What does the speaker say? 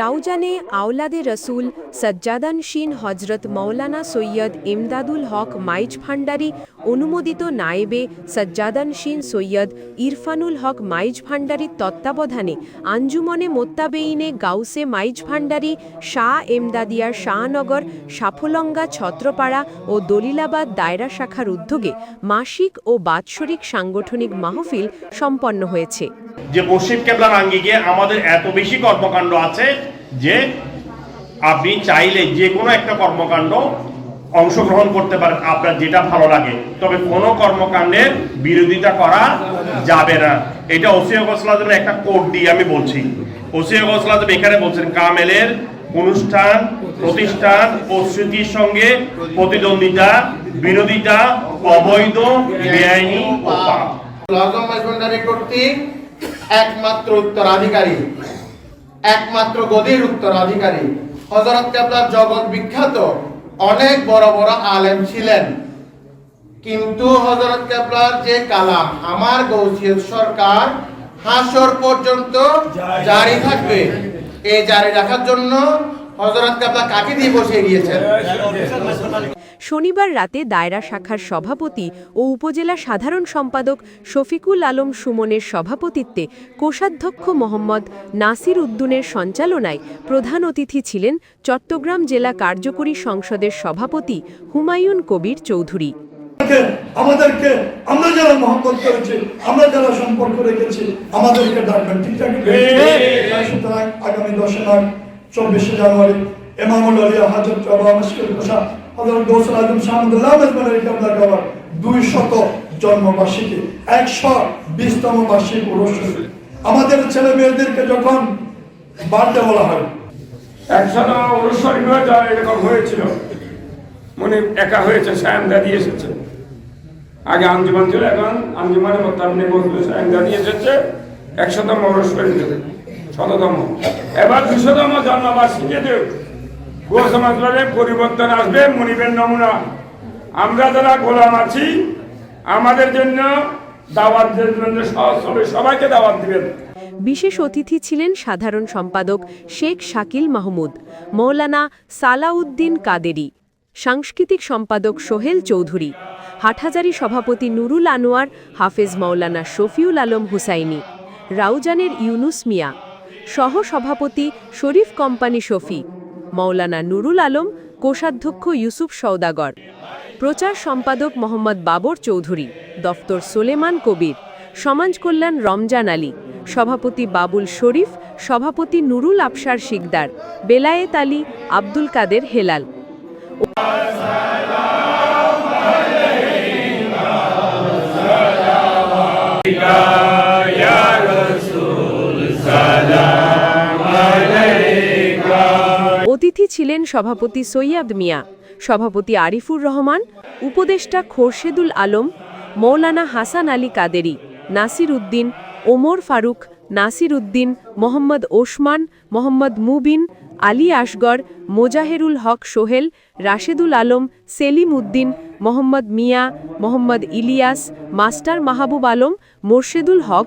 রাউজানে আওলাদে রসুল সজ্জাদানশীন হজরত মৌলানা সৈয়দ ইমদাদুল হক মাইজ ভান্ডারী অনুমোদিত নায়েবে সজ্জাদানশীন সৈয়দ ইরফানুল হক মাইজ ভান্ডারীর তত্ত্বাবধানে আঞ্জুমনে মোত্তাবেইনে গাউসে মাইজ ভান্ডারী শাহ এমদাদিয়ার শাহনগর, সাফলঙ্গা, ছত্রপাড়া ও দলিলাবাদ দায়রা শাখার উদ্যোগে মাসিক ও বাৎসরিক সাংগঠনিক মাহফিল সম্পন্ন হয়েছে। যে মুর্শিদ কেবলার আঙ্গিকে আমাদের এত বেশি কর্মকাণ্ড আছে যে আপনি চাইলে যে কোনো একটা কর্মকাণ্ড অংশগ্রহণ করতে পারেন, আপনার যেটা ভালো লাগে। তবে কোনো কর্মকাণ্ডের বিরোধিতা করা যাবে না। এটা ওসিয়া গোসলাদের একটা কোড দিয়ে আমি বলছি। ওসিয়া গোসলাদের এখানে বলছেন, কামেলের অনুষ্ঠান, প্রতিষ্ঠান ও স্মৃতির সঙ্গে প্রতিদ্বন্দ্বিতা, বিরোধিতা, অবৈধ, বেআইনি কর্তৃক একমাত্র উত্তরাধিকারী একমাত্র গদির উত্তরাধিকারী। হজরত কেবলার জগৎ বিখ্যাত অনেক বড় বড় আলেম ছিলেন। কিন্তু হজরত কেবলার যে কালাম আমার গৌসিয়ত সরকার হাসর পর্যন্ত জারি থাকবে। এই জারি রাখার জন্য হজরত কেবলা কাকে দিয়ে বসে গিয়েছেন শনিবার রাতে দায়রা শাখার সভাপতি ও উপজেলা সাধারণ সম্পাদক শফিকুল আলম সুমনের সভাপতিত্বে কোষাধ্যক্ষ মোহাম্মদ নাসির উদ্দিনের সঞ্চালনায় প্রধান অতিথি ছিলেন চট্টগ্রাম জেলা কার্যকরী সংসদের সভাপতি হুমায়ুন কবির চৌধুরী। আমাদেরকে আমরা যারা মহব্বত করেছি আমরা যারা সম্পর্ক রেখেছি আমাদেরকে ডাকবেন ঠিকঠাক সুতরাং আগামী দশই মার্চ চব্বিশে জানুয়ারি এমামুল আলিয়া হাজর চাবা মুশকিল কোষা দুই শত জন্মবার্ষিকী, একশো বিশতম বার্ষিক অনুষ্ঠান। আমাদের ছেলে মেয়েদেরকে যখন বাড়তে বলা হয় একসাথে হয়ে এরকম হয়েছিল। মনে একা হয়েছে, সায়ন দিয়ে এসেছে। আগে আঞ্জুমান ছিল, এখন আঞ্জুমানের আপনি বলছিল সায়ন দিয়ে এসেছে, একশতম অনুসরণ শততম। এবার দুশতম জন্মবার্ষিকী দেব গো পরিবর্তন আসবে, মনিবের নমুনা। আমরা যারা গোলাম আছি, আমাদের জন্য দাওয়াতের জন্য সহজ সবাইকে দাওয়াত দিবেন। বিশেষ অতিথি ছিলেন সাধারণ সম্পাদক শেখ শাকিল মাহমুদ, মৌলানা সালাউদ্দিন কাদেরি, সাংস্কৃতিক সম্পাদক সোহেল চৌধুরী, হাটহাজারি সভাপতি নুরুল আনোয়ার, হাফেজ মৌলানা শফিউল আলম হুসাইনি, রাউজানের ইউনুস মিয়া সহ সভাপতি শরীফ কোম্পানি শফি মৌলানা নুরুল আলম, কোষাধ্যক্ষ ইউসুফ সওদাগর। প্রচার সম্পাদক মোহাম্মদ বাবর চৌধুরী, দফতর সোলেমান কবির, সমাজ কল্যাণ রমজান আলী, সভাপতি বাবুল শরীফ, সভাপতি নুরুল আফসার শিকদার, বেলায়েত আলী, আব্দুল কাদের হেলাল। অতিথি ছিলেন সভাপতি সৈয়াদ মিয়া, সভাপতি আরিফুর রহমান, উপদেষ্টা খোরশেদুল আলম, মৌলানা হাসান আলী কাদেরি, নাসির উদ্দিন, ওমর ফারুক, নাসির উদ্দিন, মোহাম্মদ ওসমান, মোহাম্মদ মুবিন, আলী আসগর মোজাহেরুল হক সোহেল, রাশেদুল আলম, সেলিম উদ্দিন, মোহাম্মদ মিয়া, মোহাম্মদ ইলিয়াস, মাস্টার মাহবুব আলম, মোর্শেদুল হক